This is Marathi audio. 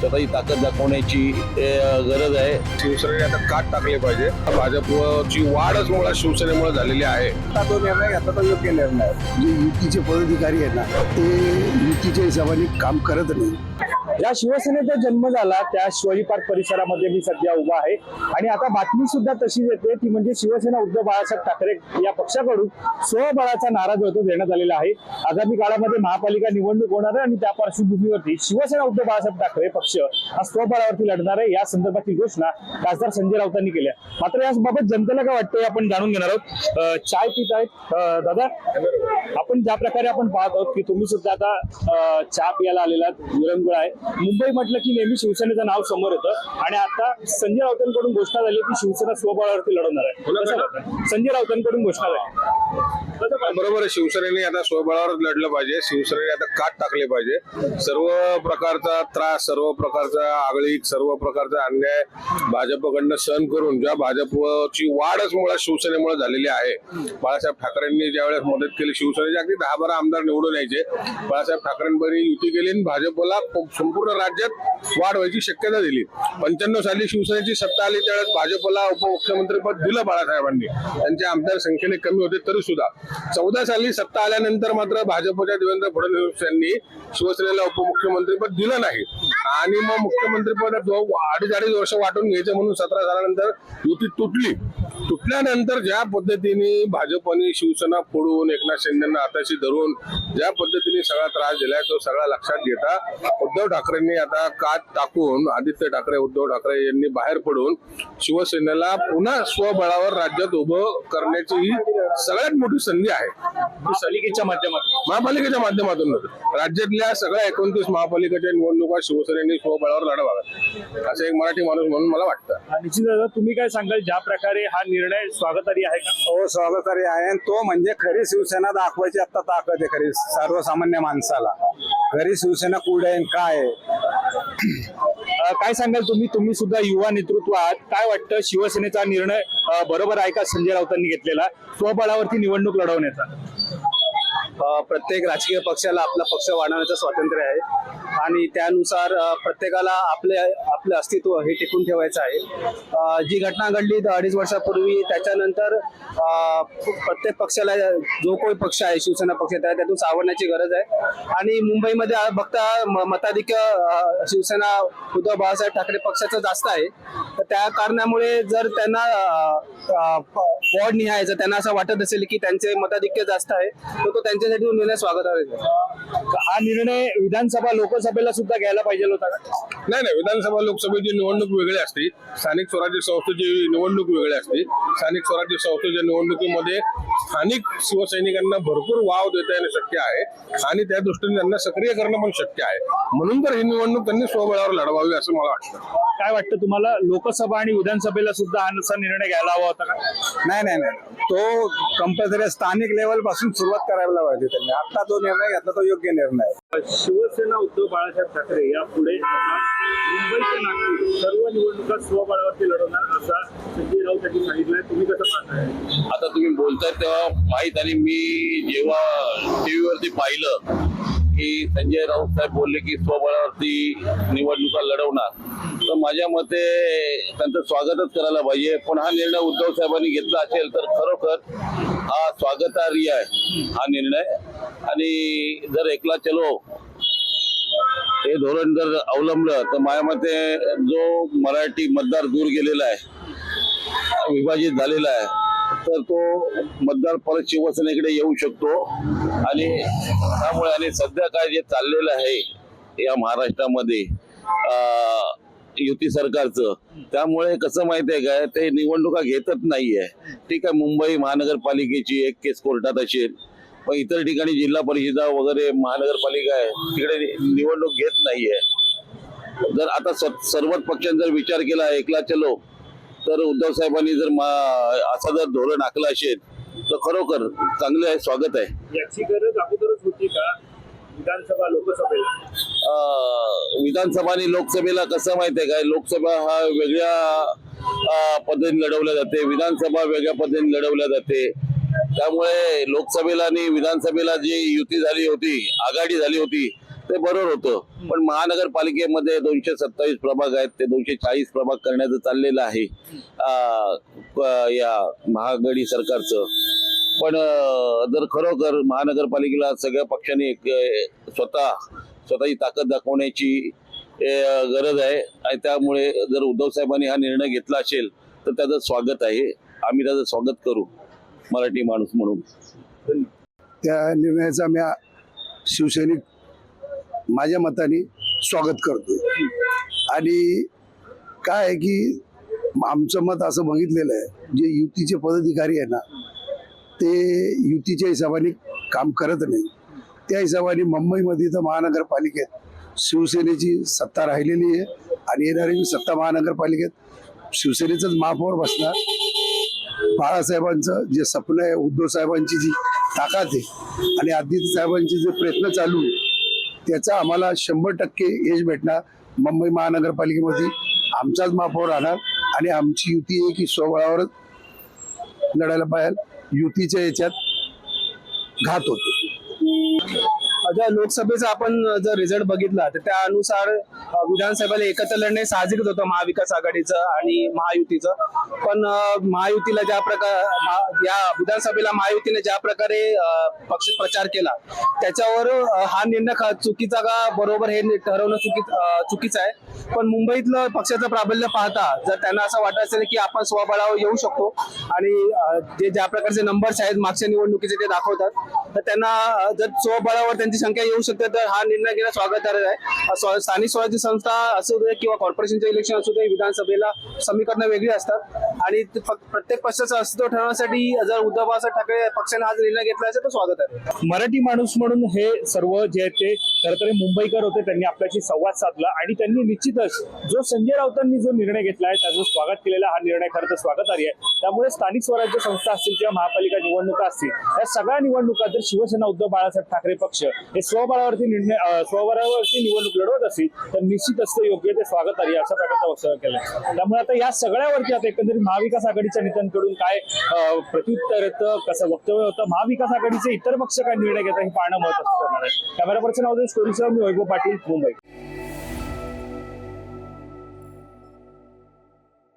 स्वतःची ताकद दाखवण्याची गरज आहे. शिवसेनेने आता काट टाकले पाहिजे. भाजपची वाढच मुळात शिवसेनेमुळे झालेली आहे. आता तो निर्णय घेतला तो योग्य निर्णय. जे युतीचे पदाधिकारी आहेत ना ते युतीच्या हिशोबाने काम करत नाही. ज्या शिवसेनेचा जन्म झाला त्या शिवाजी पार्क परिसरामध्ये मी सध्या उभा आहे. आणि आता बातमी सुद्धा तशीच येते ती म्हणजे शिवसेना उद्धव बाळासाहेब ठाकरे या पक्षाकडून स्वबळाचा नारा जो आहे तो देण्यात आलेला आहे. आगामी काळामध्ये महापालिका निवडणूक होणार आहे आणि त्या पार्श्वभूमीवरती शिवसेना उद्धव बाळासाहेब ठाकरे पक्ष हा स्वबळावरती लढणार आहे. या संदर्भातली घोषणा खासदार संजय राऊतांनी केल्या मात्र याबाबत जनतेला काय वाटतं हे आपण जाणून घेणार आहोत. चाय पित आहेत. दादा आपण ज्या प्रकारे आपण पाहत आहोत की तुम्ही सुद्धा आता चहा पियाला आलेला विरंगुळ आहे. मुंबई म्हटलं की नेहमी शिवसेनेचं नाव समोर येतं. आणि आता संजय राऊतांकडून घोषणा झाली की शिवसेना स्वबळावरती लढवणार आहे. कसं वाटतं? संजय राऊतांकडून घोषणा झाली? बरोबर आहे शिवसेनेने आता स्वबळावर लढलं पाहिजे शिवसेनेने आता काट टाकले पाहिजे. सर्व प्रकारचा त्रास सर्व प्रकारचा आगळीक सर्व प्रकारचा अन्याय भाजपकडनं सहन करून ज्या भाजपची वाढच मुळात शिवसेनेमुळे झालेली आहे. बाळासाहेब ठाकरेंनी ज्यावेळेस मदत केली शिवसेनेचे अगदी दहा बारा आमदार निवडून यायचे. बाळासाहेब ठाकरेंबरी युती केली आणि भाजपला संपूर्ण राज्यात वाढ व्हायची शक्यता दिली. पंच्याण्णव साली शिवसेनेची सत्ता आली त्यावेळेस भाजपला उपमुख्यमंत्रीपद दिलं बाळासाहेबांनी. त्यांच्या आमदार संख्येने कमी होते तरी सुद्धा. चौदा साली सत्ता आल्यानंतर मात्र भाजपच्या देवेंद्र फडणवीस यांनी शिवसेनेला उपमुख्यमंत्रीपद दिलं नाही. आणि मग मुख्यमंत्रीपद अडीच अडीच वर्ष वाटून घ्यायचं म्हणून सतरा झाल्यानंतर युती तुटली. तुटल्यानंतर ज्या पद्धतीने भाजपने शिवसेना फोडून एकनाथ शिंदेना हाताशी धरून ज्या पद्धतीने सगळा त्रास दिलाय तो सगळा लक्षात घेता. उद्धव ठाकरेंनी आता कात टाकून आदित्य ठाकरे उद्धव ठाकरे यांनी बाहेर पडून शिवसेनेला पुन्हा स्वबळावर राज्यात उभं करण्याची ही सगळ्यात मोठी संधी आहे. पालिकेच्या माध्यमातून. महापालिकेच्या माध्यमातून राज्यातल्या सगळ्या एकोणतीस महापालिकेच्या निवडणुका शिवसेनेने स्वबळावर लढवाव्यात. असं एक मराठी माणूस म्हणून मला वाटतं. निश्चित तुम्ही काय सांगाल ज्या प्रकारे हा निर्णय स्वागतारी आहे का? हो स्वागतारी आहे. आणि तो म्हणजे खरी शिवसेना दाखवायची आता ताकद आहे खरी सर्वसामान्य माणसाला. खरी शिवसेना कुठे आहे काय आहे? अ, काय सांगाल तुम्ही? तुम्ही सुद्धा युवा नेतृत्व आहात. काय वाटतं? शिवसेनेचा निर्णय अ, बरोबर आहे का संजय राऊतांनी घेतलेला? स्वबळावरती निवडणूक लढवण्याचा. प्रत्येक राजकीय पक्षाला आपला पक्ष वाढवण्याचं स्वातंत्र्य आहे. आणि त्यानुसार प्रत्येकाला आपले आपलं अस्तित्व हे टिकून ठेवायचं आहे. जी घटना घडली अडीच वर्षापूर्वी त्याच्यानंतर प्रत्येक पक्षाला जो कोणी पक्ष आहे शिवसेना पक्ष त्या त्यातून सावरण्याची गरज आहे. आणि मुंबईमध्ये बघता म- मताधिक्य शिवसेना उद्धव बाळासाहेब ठाकरे पक्षाचं जास्त आहे. तर त्या कारणामुळे जर त्यांना वॉर्ड निहायचं जर त्यांना असं वाटत असेल की त्यांचे मताधिक्य जास्त आहे तर तो त्यांच्यासाठी निर्णय स्वागतार्ह आहे. हा निर्णय विधानसभा लोकसभेला सुद्धा घ्यायला पाहिजे होता का? नाही नाही विधानसभा लोकसभेची निवडणूक वेगळी असते. स्थानिक स्वराज्य संस्थेची निवडणूक वेगळी असते. स्थानिक स्वराज्य संस्थेच्या निवडणुकीमध्ये स्थानिक शिवसैनिकांना भरपूर वाव देता येणं शक्य आहे आणि त्या दृष्टीने त्यांना सक्रिय करणं पण शक्य आहे. म्हणून तर ही निवडणूक त्यांनी स्वबळावर लढवावी असं मला वाटतं. काय वाटतं तुम्हाला? लोकसभा आणि विधानसभेला सुद्धा हा असा निर्णय घ्यायला हवा होता का? नाही नाही नाही. तो कंपल्सरी स्थानिक लेवलपासून सुरुवात करायला पाहिजे त्यांनी. आता जो निर्णय घेतला तो योग्य निर्णय आहे. शिवसेना उद्धव बाळासाहेब ठाकरे या पुढे मुंबई ते नागपूर सर्व निवडणुका स्वबळावरती लढवणार असा संजय राऊत यांनी सांगितलंय. तुम्ही कसं पाहताय? आता तुम्ही बोलताय तेव्हा माहीत आणि मी जेव्हा टीव्हीवरती पाहिलं की संजय राऊत साहेब बोलले की स्वबळावरती निवडणुका लढवणार. तर माझ्या मते त्यांचं स्वागतच करायला पाहिजे. पण हा निर्णय उद्धव साहेबांनी घेतला असेल तर खरोखर हा स्वागतार्य आहे. हा निर्णय. आणि जर एकला चलो हे धोरण जर अवलंबलं तर माझ्या मते जो मराठी मतदार दूर गेलेला आहे विभाजित झालेला आहे तर तो मतदार परत शिवसेनेकडे येऊ शकतो. आणि त्यामुळे आणि सध्या काय जे चाललेलं आहे या महाराष्ट्रामध्ये युती सरकारचं त्यामुळे कसं माहितीये काय ते निवडणुका घेतच नाहीये. ठीक आहे मुंबई महानगरपालिकेची एक केस कोर्टात असेल पण इतर ठिकाणी जिल्हा परिषदा वगैरे महानगरपालिका आहे तिकडे निवडणूक घेत नाहीये. जर आता सर्वच पक्षांचा जर विचार केला एकला चलो तर उद्धव साहेबांनी जर असं जर धोरण आखलं असेल तर खरोखर चांगलं आहे स्वागत आहे. याची गरज अगोदरच होती का विधानसभा लोकसभेला? विधानसभा आणि लोकसभेला कसं माहितीये काय लोकसभा हा वेगळ्या पद्धतीने लढवल्या जाते. विधानसभा वेगळ्या पद्धतीने लढवल्या जाते. त्यामुळे लोकसभेला आणि विधानसभेला जी युती झाली होती आघाडी झाली होती ते बरोबर होतं. पण महानगरपालिकेमध्ये दोनशे सत्तावीस प्रभाग आहेत ते दोनशे चाळीस प्रभाग करण्याचं चाललेलं आहे. या महागडी सरकारचं. पण जर खरोखर महानगरपालिकेला सगळ्या पक्षांनी एक स्वतः स्वतःची ताकद दाखवण्याची गरज आहे. आणि त्यामुळे जर उद्धव साहेबांनी हा निर्णय घेतला असेल तर त्याचं स्वागत आहे. आम्ही त्याचं स्वागत करू. मराठी माणूस म्हणून. त्या निर्णयाचा मी शिवसैनिक माझ्या मताने स्वागत करतो आणि काय आहे की आमचं मत असं बघितलेलं आहे जे युतीचे पदाधिकारी आहे ना ते युतीच्या हिशोबाने काम करत नाही. त्या हिशोबाने मुंबईमध्ये तर महानगरपालिकेत शिवसेनेची सत्ता राहिलेली आहे आणि येणारी सत्ता महानगरपालिकेत शिवसेनेचंच महापौर बसणार. बाळासाहेबांचं जे स्वप्न आहे उद्धव साहेबांची जी ताकद आहे आणि आदित्य साहेबांचे जे प्रयत्न चालू आहे त्याचा आम्हाला शंभर टक्के यश भेटणार. मुंबई महानगरपालिकेमध्ये आमचाच महापौर राहणार आणि आमची युती आहे की स्वबळावरच लढायला पाहिजे युतीच्या याच्यात घात होतो. आता लोकसभेचा आपण जर रिझल्ट बघितला तर त्यानुसार विधानसभेला एकत्र लढणे साहजिकच होतं महाविकास आघाडीचं आणि महायुतीचं. पण महायुतीला ज्या प्रकार या विधानसभेला महायुतीने ज्या प्रकारे पक्ष प्रचार केला त्याच्यावर हा निर्णय चुकीचा का बरोबर हे ठरवणं चुकी चुकीचं आहे. पण मुंबईतलं पक्षाचं प्राबल्य पाहता जर त्यांना असं वाटत असेल की आपण स्वबळावर येऊ शकतो आणि जे ज्या प्रकारचे नंबर्स आहेत मागच्या निवडणुकीचे ते दाखवतात तर त्यांना जर स्वबळावर त्यांची संख्या येऊ शकते तर हा निर्णय घेणं स्वागतार्ह आहे. स्थानिक स्वराज्य संस्था असू दे किंवा कॉर्पोरेशनचे इलेक्शन असू दे विधानसभेला समीकरणं वेगळी असतात. आणि प्रत्येक पक्षाचं अस्तित्व ठरवण्यासाठी जर उद्धव बाळासाहेब ठाकरे पक्षाने हा निर्णय घेतला असेल तर स्वागत आहे. मराठी माणूस म्हणून हे सर्व जे आहेत ते खरंतर मुंबईकर होते त्यांनी आपल्याशी संवाद साधला आणि त्यांनी निश्चितच जो संजय राऊतांनी जो निर्णय घेतला आहे त्याचं स्वागत केलेला हा निर्णय खरं तर स्वागतार्ह आहे. त्यामुळे स्थानिक स्वराज्य संस्था असतील किंवा महापालिका निवडणुका असतील या सगळ्या निवडणुका जर शिवसेना उद्धव बाळासाहेब ठाकरे पक्ष हे स्वबळावरती निर्णय स्वबळावरती निवडणूक लढवत असेल तर निश्चित असतं योग्य ते स्वागत आहे, अशा प्रकारचा वक्तव्य केलं त्यामुळे आता या सगळ्यावरती आता एकंदरीत महाविकास आघाडीच्या नेत्यांकडून काय प्रत्युत्तर येतं कसं वक्तव्य होतं? महाविकास आघाडीचे इतर पक्ष काय निर्णय घेतात हे पाहणं महत्वाचं ठरणार आहे. कॅमेरा पर्सन स्टोरीसह मी वैभव पाटील मुंबई.